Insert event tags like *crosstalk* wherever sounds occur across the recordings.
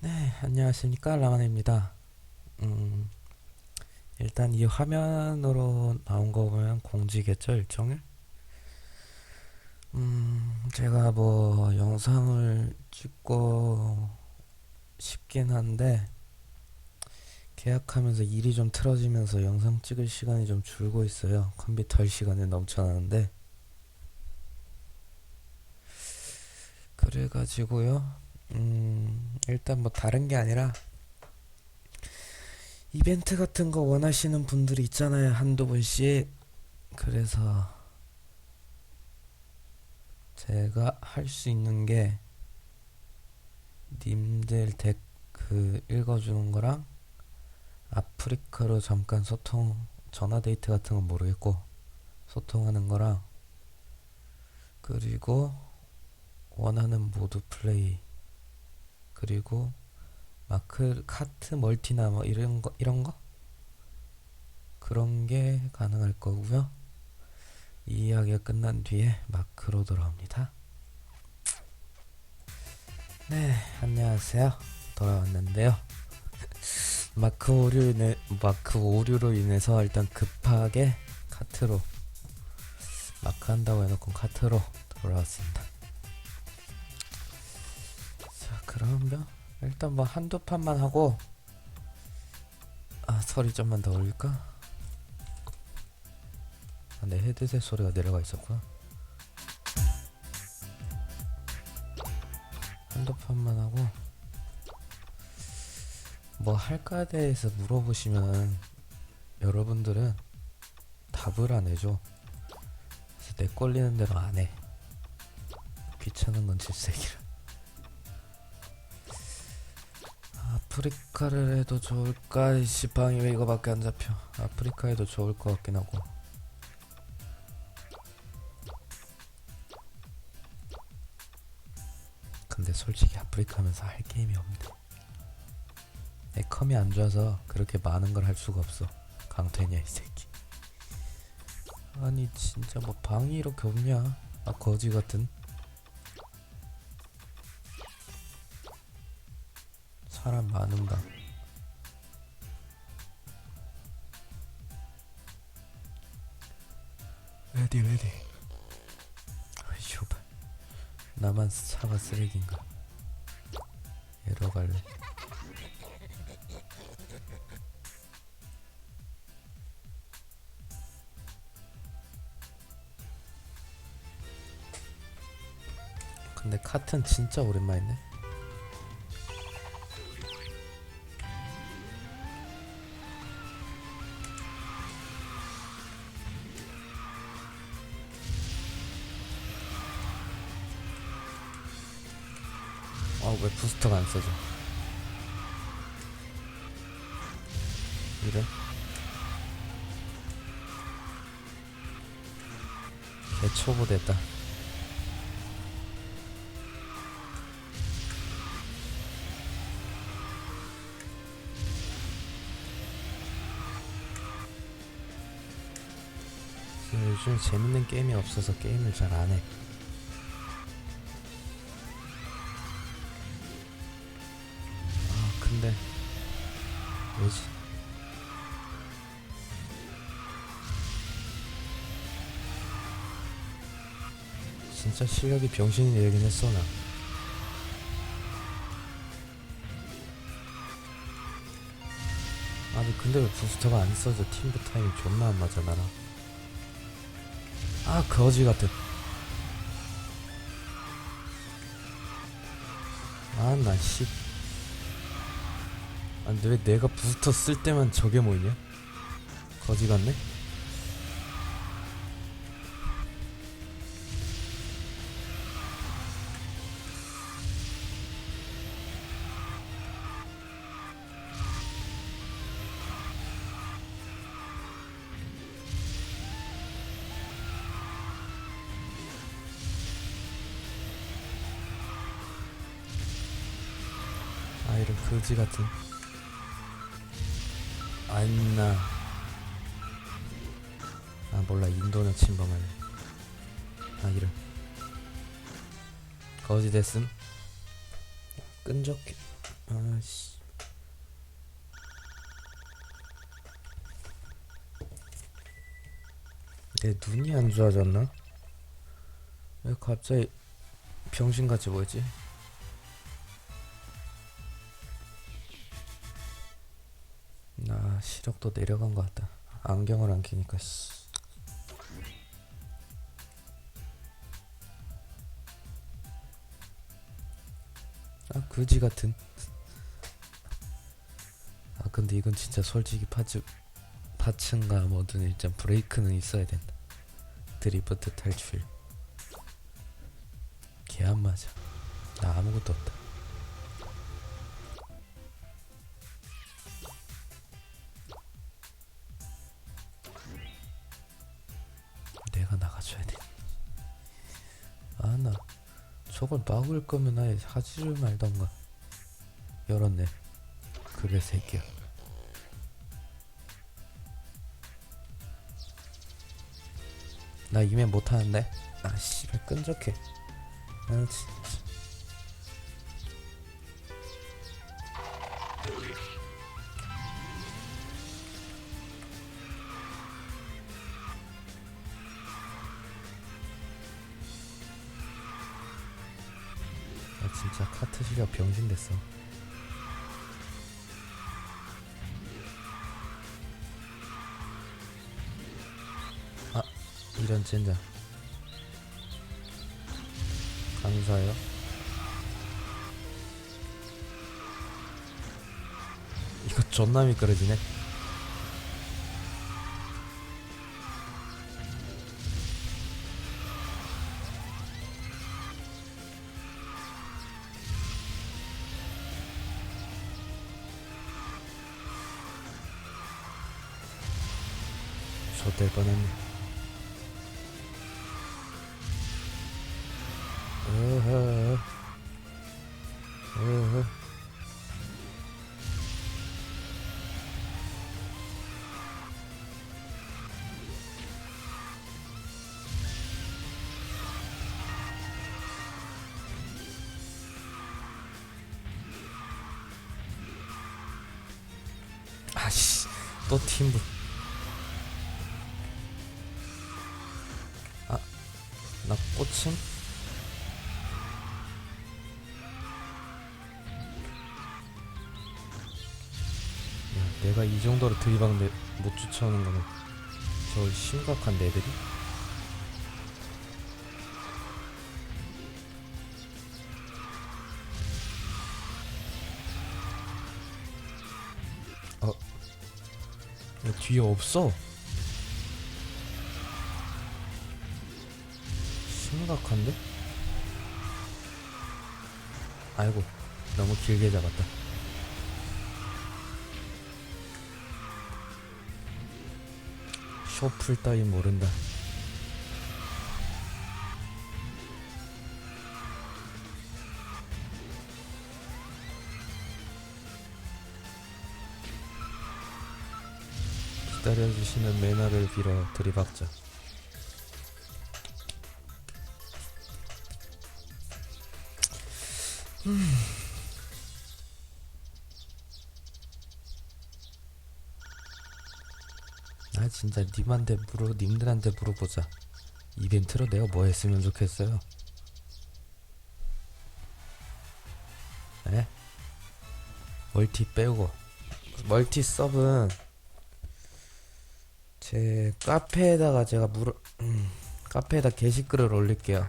네, 안녕하십니까 라만입니다. 음, 일단 이 화면으로 나온 거 보면 공지겠죠, 일종의? 음, 제가 뭐 영상을 찍고 싶긴 한데 계약하면서 일이 좀 틀어지면서 영상 찍을 시간이 좀 줄고 있어요. 컴퓨터 할 시간이 넘쳐나는데 그래가지고요. 음, 일단 뭐 다른 게 아니라 이벤트 같은 거 원하시는 분들이 있잖아요. 한두 분씩. 그래서 제가 할 수 있는 게 님들 덱그 읽어주는 거랑 아프리카로 잠깐 소통 전화 데이트 같은 건 모르겠고 소통하는 거랑 그리고 원하는 모드 플레이 그리고 마크 카트 멀티나 뭐 이런 거 이런 거 그런 게 가능할 거고요. 이 이야기가 끝난 뒤에 마크로 돌아옵니다. 네, 안녕하세요. 돌아왔는데요. *laughs* 마크 오류 인해, 마크 오류로 인해서 일단 급하게 카트로 마크 한다고 해놓고 카트로 돌아왔습니다. 그러면 일단 뭐 한두 판만 하고 아 소리 좀만 더 올릴까? 아, 내 헤드셋 소리가 내려가 있었구나. 한두 판만 하고 뭐 할까에 대해서 물어보시면 여러분들은 답을 안 해줘. 그래서 내 꼴리는 대로 안 해. 귀찮은 건 질색이라. 아프리카를 해도 좋을까? 이씨 방이 왜 이거밖에 안 잡혀? 아프리카 해도 좋을 것 같긴 하고. 근데 솔직히 아프리카 하면서 할 게임이 없네. 내 컴이 안 좋아서 그렇게 많은 걸 할 수가 없어. 강태냐 이 새끼. 아니 진짜 뭐 방이 이렇게 없냐? 아 거지 같은. 사람 많은 방. 레디 레디. 쇼발. 나만 차가 쓰레기인가? 에러 갈래. 근데 카튼 진짜 오랜만이네. 왜 부스터가 안 써져? 이래? 개초보 됐다. 요즘 재밌는 게임이 없어서 게임을 잘 안 해. 진짜 실력이 병신이 되긴 했어 나. 아니 근데 왜 부스터가 안 써져? 팀부 타임이 존나 안 맞아 나랑. 아 거지 같은. 아나 씨. 아 근데 왜 내가 부스터 쓸 때만 저게 모이냐? 거지 같네? 거지 같은. 안나. 아 몰라 인도는 침범하네. 아 이런. 거지 됐음. 끈적해. 아씨. 내 눈이 안 좋아졌나? 왜 갑자기 병신같이 보이지? 나 시력도 내려간 것 같다. 안경을 안 끼니까 씨. 아 그지 같은. 아 근데 이건 진짜 솔직히 파츠 파츠인가 뭐든 일단 브레이크는 있어야 된다. 드리프트 탈출. 개 안 맞아. 나 아무것도 없다. 저걸 막을 거면 아예 하지를 말던가. 열었네. 그래, 새끼야. 나 이면 못하는데? 아, 씨발, 끈적해. 아, 진짜. 진짜 카트 실력 병신 됐어. 아, 이런 젠장. 감사해요. 이거 존나 미끄러지네. 좆될 뻔했네. 아씨, 또 팀부. 나 꽂힘? 야, 내가 이 정도로 들이박는데 못 쫓아오는 거는 저 심각한 애들이? 어, 야, 뒤에 없어. 심각한데? 아이고, 너무 길게 잡았다. 쇼플 따위 모른다. 기다려주시는 매너를 빌어 들이박자. 아 진짜 님한테 물어 님들한테 물어보자. 이벤트로 내가 뭐 했으면 좋겠어요? 에? 멀티 빼고 멀티 서브는 제 카페에다가 제가 물어 음, 카페에다 게시글을 올릴게요.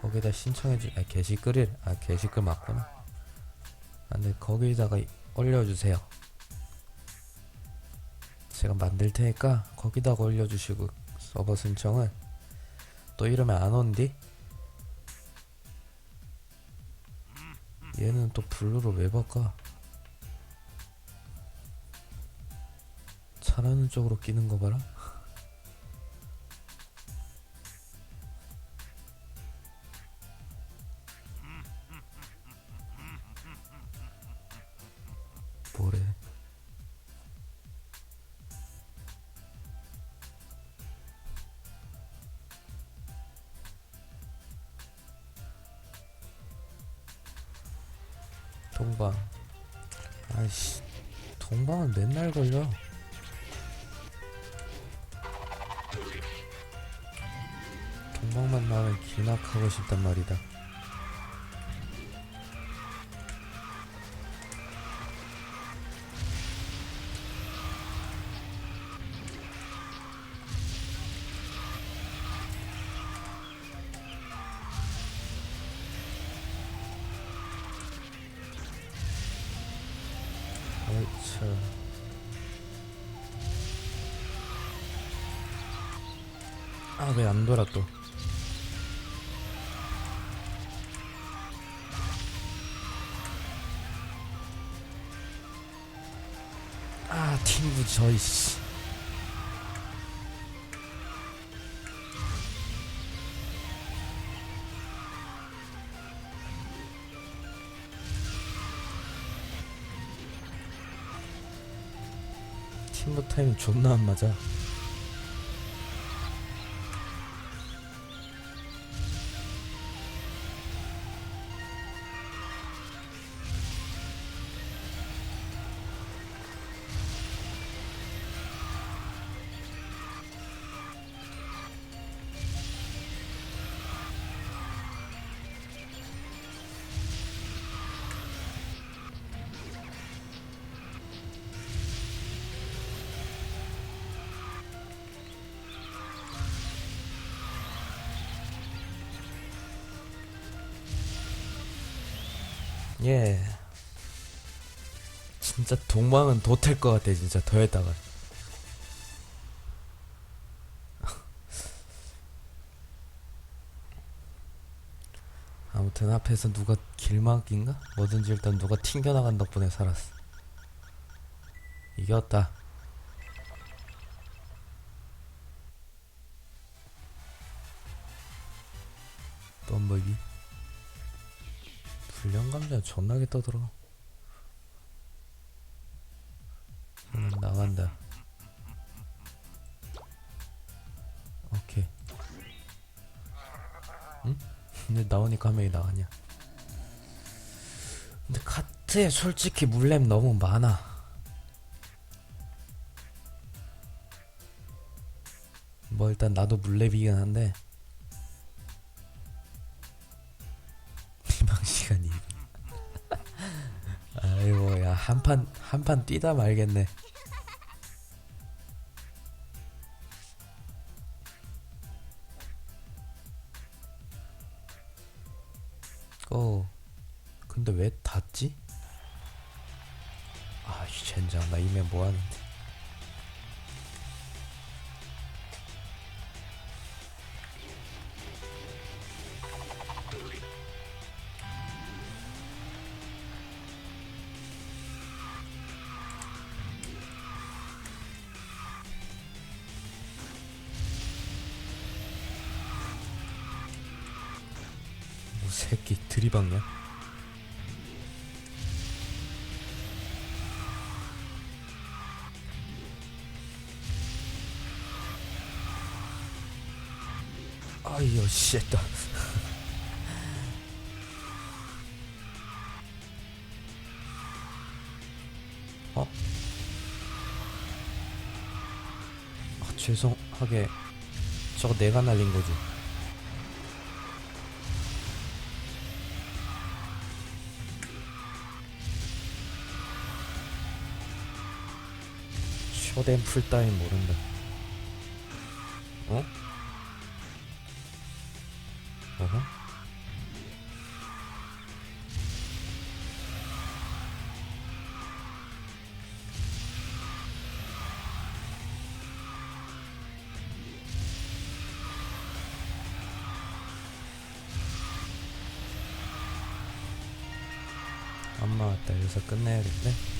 거기다 신청해주 아 게시글을 아 게시글 맞구나. 아, 근데 거기다가 올려주세요. 제가 만들 테니까 거기다가 올려주시고 서버 신청을 또 이러면 안 온디? 얘는 또 블루로 왜 바꿔? 잘하는 쪽으로 끼는 거 봐라. 아이씨 동방은 맨날 걸려. 동방만 나오면 기낙하고 싶단 말이다 어이차 아 왜 안 돌아 또 아, 팀부 저이 씨. 팀부 타임 존나 안 맞아. 예. 진짜 동방은 도탈 것 같아 진짜 더 했다가. *laughs* 아무튼 앞에서 누가 길막인가? 뭐든지 일단 누가 튕겨나간 덕분에 살았어. 이겼다. 덤버기. 불량 감자 존나게 떠들어. 음, 나간다. 오케이. 응? 근데 나오니까 한 명이 나가냐? 근데 카트에 솔직히 물렘 너무 많아. 뭐 일단 나도 물렙이긴 한데 한판 한 판 뛰다 말겠네. 어 근데 왜 닫지? 아이 젠장 나 이메 뭐 하는데 아이요 씨다 어? 아 죄송하게 저거 내가 날린 거지 쇼댐 풀 따윈 모른다 어? 여기서 끝내야겠네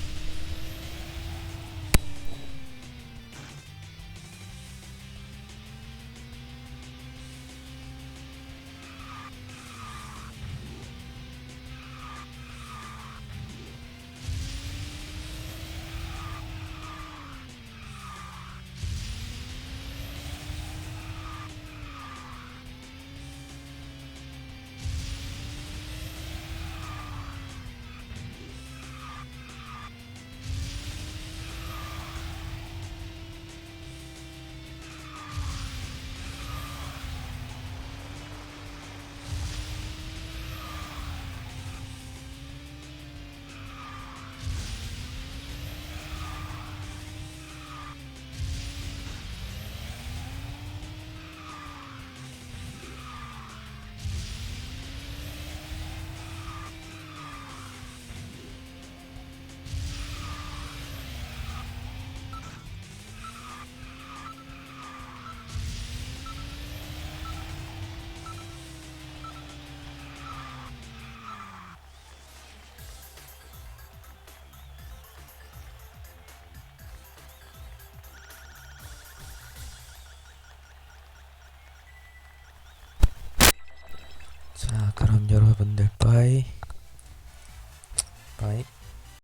그럼 여러분들 빠이